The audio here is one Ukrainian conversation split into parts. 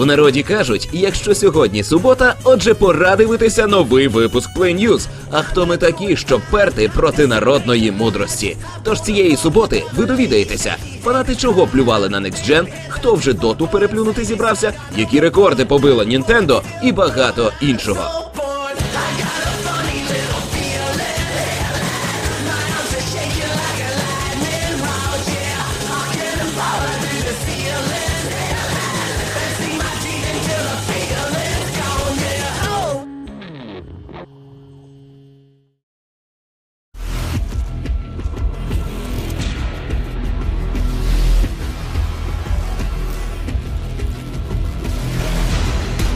У народі кажуть, якщо сьогодні субота, отже, пора дивитися новий випуск Play News. А хто ми такі, щоб перти проти народної мудрості? Тож цієї суботи ви довідаєтеся, фанати чого плювали на Next Gen, хто вже доту переплюнути зібрався, які рекорди побила Нінтендо і багато іншого.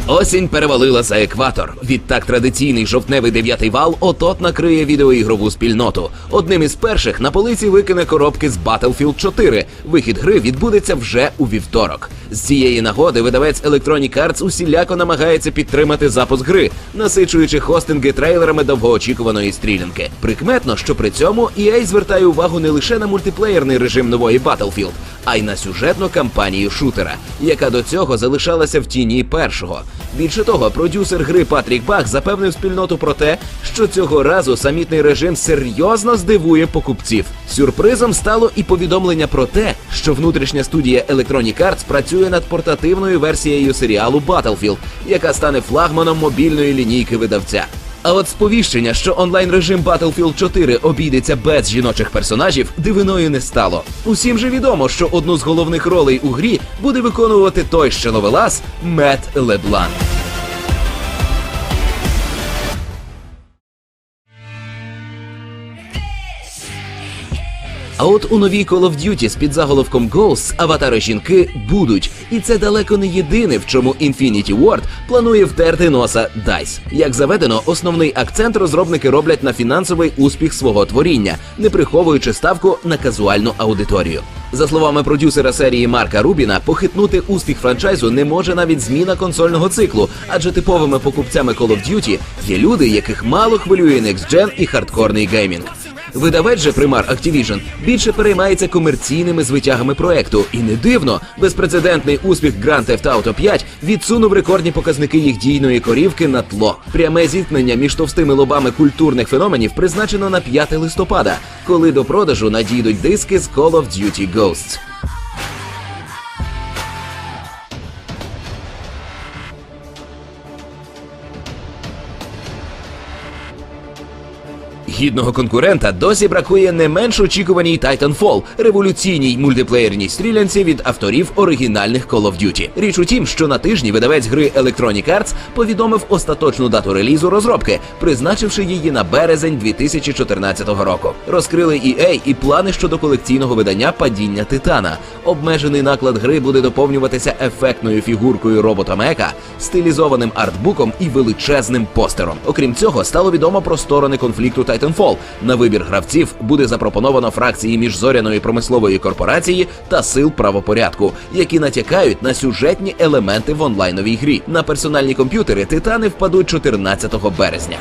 Осінь перевалила за екватор. Відтак традиційний жовтневий дев'ятий вал отот накриє відеоігрову спільноту. Одним із перших на полиці викине коробки з Battlefield 4. Вихід гри відбудеться вже у вівторок. З цієї нагоди видавець Electronic Arts усіляко намагається підтримати запуск гри, насичуючи хостинги трейлерами довгоочікуваної стрілянки. Прикметно, що при цьому EA звертає увагу не лише на мультиплеєрний режим нової Battlefield, а й на сюжетну кампанію шутера, яка до цього залишалася в тіні першого. Більше того, продюсер гри Патрік Бах запевнив спільноту про те, що цього разу самітний режим серйозно здивує покупців. Сюрпризом стало і повідомлення про те, що внутрішня студія Electronic Arts працює над портативною версією серіалу Battlefield, яка стане флагманом мобільної лінійки видавця. А от сповіщення, що онлайн режим Battlefield 4 обійдеться без жіночих персонажів, дивиною не стало. Усім же відомо, що одну з головних ролей у грі буде виконувати той ще ловелас Мет Леблан. А от у новій Call of Duty з під заголовком Ghosts аватари жінки будуть, і це далеко не єдине, в чому Infinity Ward планує втерти носа DICE. Як заведено, основний акцент розробники роблять на фінансовий успіх свого творіння, не приховуючи ставку на казуальну аудиторію. За словами продюсера серії Марка Рубіна, похитнути успіх франчайзу не може навіть зміна консольного циклу, адже типовими покупцями Call of Duty є люди, яких мало хвилює Next Gen і хардкорний геймінг. Видавець же примар Activision більше переймається комерційними звитягами проекту, і не дивно, безпрецедентний успіх Grand Theft Auto 5 відсунув рекордні показники їх дійної корівки на тло. Пряме зіткнення між товстими лобами культурних феноменів призначено на 5 листопада, коли до продажу надійдуть диски з Call of Duty Ghosts. Гідного конкурента досі бракує не менш очікуваній Titanfall, революційній мультиплеєрній стрілянці від авторів оригінальних Call of Duty. Річ у тім, що на тижні видавець гри Electronic Arts повідомив остаточну дату релізу розробки, призначивши її на березень 2014 року. Розкрили EA і плани щодо колекційного видання Падіння Титана. Обмежений наклад гри буде доповнюватися ефектною фігуркою робота Мека, стилізованим артбуком і величезним постером. Окрім цього, стало відомо про сторони конфлікту Titanfall. На вибір гравців буде запропоновано фракції міжзоряної промислової корпорації та сил правопорядку, які натякають на сюжетні елементи в онлайновій грі. На персональні комп'ютери титани впадуть 14 березня.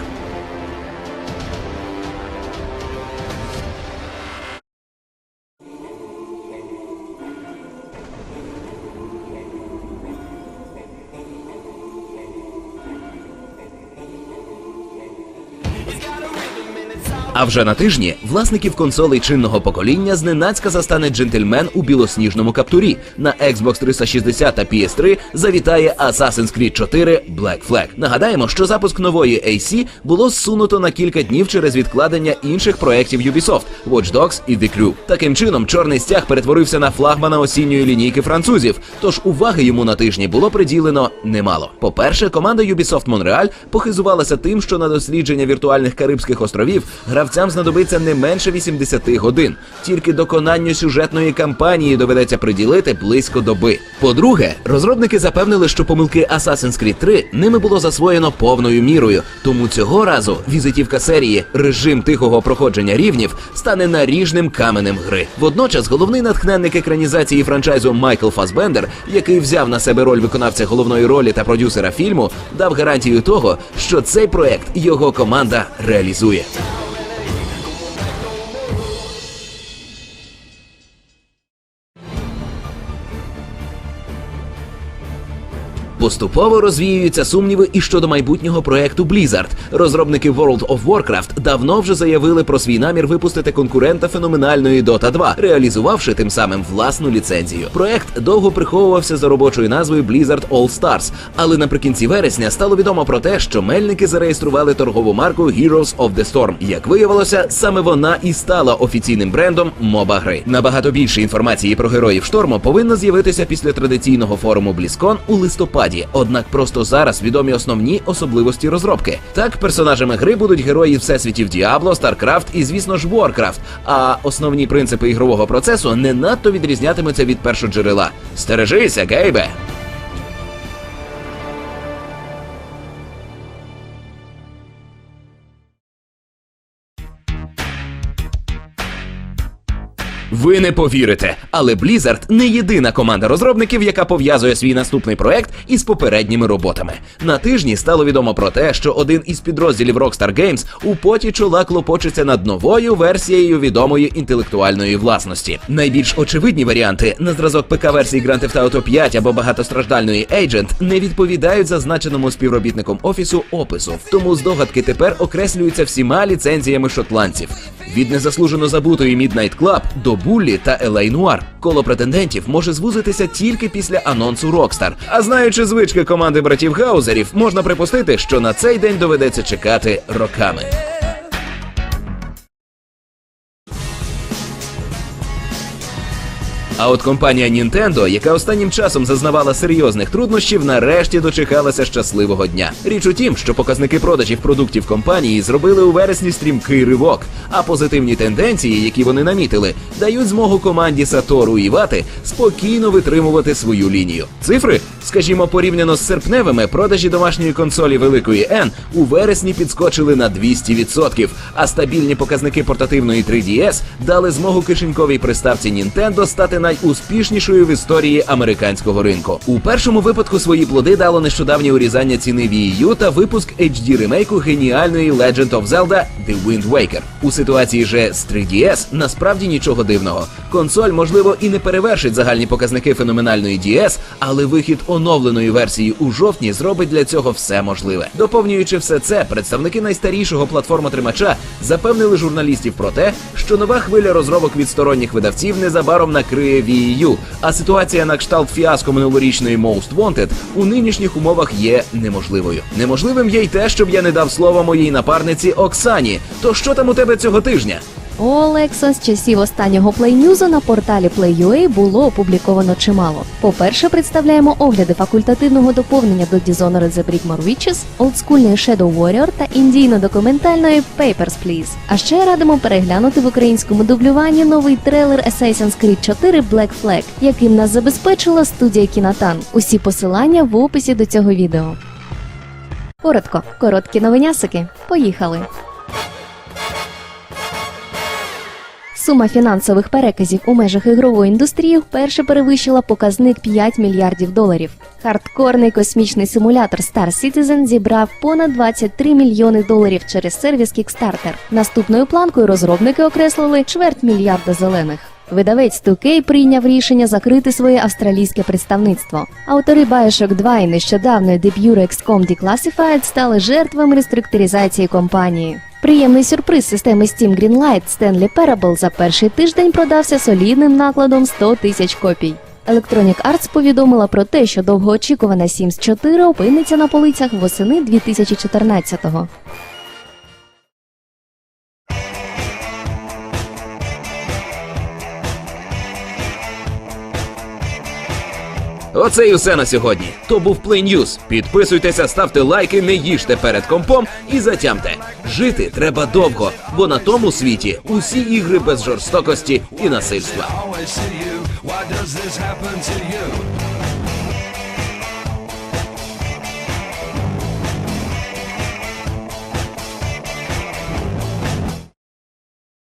А вже на тижні власників консолей чинного покоління зненацька застане джентльмен у білосніжному каптурі. На Xbox 360 та PS3 завітає Assassin's Creed 4 Black Flag. Нагадаємо, що запуск нової AC було зсунуто на кілька днів через відкладення інших проєктів Ubisoft Watch Dogs і The Crew. Таким чином, чорний стяг перетворився на флагмана осінньої лінійки французів. Тож уваги йому на тижні було приділено немало. По-перше, команда Ubisoft Montreal похизувалася тим, що на дослідження віртуальних Карибських островів гравцям знадобиться не менше 80 годин. Тільки доконанню сюжетної кампанії доведеться приділити близько доби. По-друге, розробники запевнили, що помилки Assassin's Creed 3 ними було засвоєно повною мірою. Тому цього разу візитівка серії режим тихого проходження рівнів стане наріжним каменем гри. Водночас головний натхненник екранізації франчайзу Майкл Фасбендер, який взяв на себе роль виконавця головної ролі та продюсера фільму, дав гарантію того, що цей проект його команда реалізує. Поступово розвіюються сумніви і щодо майбутнього проекту Blizzard. Розробники World of Warcraft давно вже заявили про свій намір випустити конкурента феноменальної Dota 2, реалізувавши тим самим власну ліцензію. Проект довго приховувався за робочою назвою Blizzard All Stars, але наприкінці вересня стало відомо про те, що мельники зареєстрували торгову марку Heroes of the Storm. Як виявилося, саме вона і стала офіційним брендом моба гри. Набагато більше інформації про героїв шторму повинно з'явитися після традиційного форуму BlizzCon у листопаді. Однак просто зараз відомі основні особливості розробки. Так, персонажами гри будуть герої всесвітів Діабло, Старкрафт і, звісно ж, Warcraft. А основні принципи ігрового процесу не надто відрізнятимуться від першоджерела. Стережися, Гейбе! Ви не повірите, але Blizzard не єдина команда розробників, яка пов'язує свій наступний проект із попередніми роботами. На тижні стало відомо про те, що один із підрозділів Rockstar Games у поті чола клопочеться над новою версією відомої інтелектуальної власності. Найбільш очевидні варіанти на зразок ПК-версії Grand Theft Auto 5 або багатостраждальної Agent не відповідають зазначеному співробітником офісу опису. Тому здогадки тепер окреслюються всіма ліцензіями шотландців. Від незаслужено забутої Midnight Club до Буллі та Елей Нуар. Коло претендентів може звузитися тільки після анонсу Rockstar. А знаючи звички команди братів Гаузерів, можна припустити, що на цей день доведеться чекати роками. А от компанія Nintendo, яка останнім часом зазнавала серйозних труднощів, нарешті дочекалася щасливого дня. Річ у тім, що показники продажів продуктів компанії зробили у вересні стрімкий ривок, а позитивні тенденції, які вони намітили, дають змогу команді Сатору Івати спокійно витримувати свою лінію. Цифри, скажімо, порівняно з серпневими, продажі домашньої консолі великої N у вересні підскочили на 200%, а стабільні показники портативної 3DS дали змогу кишеньковій приставці Nintendo стати найуспішнішою в історії американського ринку. У першому випадку свої плоди дало нещодавнє урізання ціни Wii U та випуск HD ремейку геніальної Legend of Zelda The Wind Waker. У ситуації же з 3DS насправді нічого дивного. Консоль, можливо, і не перевершить загальні показники феноменальної DS, але вихід оновленої версії у жовтні зробить для цього все можливе. Доповнюючи все це, представники найстарішого платформотримача запевнили журналістів про те, що нова хвиля розробок від сторонніх видавців незабаром накриє Wii U, а ситуація на кшталт фіаско минулорічної Most Wanted у нинішніх умовах є неможливою. Неможливим є й те, щоб я не дав слова моїй напарниці Оксані. То що там у тебе цього тижня? Олекса з часів останнього плейнюзу на порталі Play.ua було опубліковано чимало. По-перше, представляємо огляди факультативного доповнення до Dishonored The Brickmore Witches, олдскульної Shadow Warrior та індійно-документальної Papers, Please. А ще радимо переглянути в українському дублюванні новий трейлер Assassin's Creed 4 Black Flag, яким нас забезпечила студія Кінатан. Усі посилання в описі до цього відео. Коротко, короткі новинясики. Поїхали. Сума фінансових переказів у межах ігрової індустрії вперше перевищила показник 5 мільярдів доларів. Хардкорний космічний симулятор Star Citizen зібрав понад 23 мільйони доларів через сервіс Kickstarter. Наступною планкою розробники окреслили чверть мільярда зелених. Видавець 2K прийняв рішення закрити своє австралійське представництво. Автори Bioshock 2 і нещодавної деб'юту XCOM Declassified стали жертвами реструктуризації компанії. Приємний сюрприз системи Steam Greenlight Stanley Parable за перший тиждень продався солідним накладом 100 тисяч копій. Electronic Arts повідомила про те, що довгоочікувана Sims 4 опиниться на полицях восени 2014-го. Оце і все на сьогодні. То був Play News. Підписуйтеся, ставте лайки, не їжте перед компом і затямте. Жити треба довго, бо на тому світі усі ігри без жорстокості і насильства.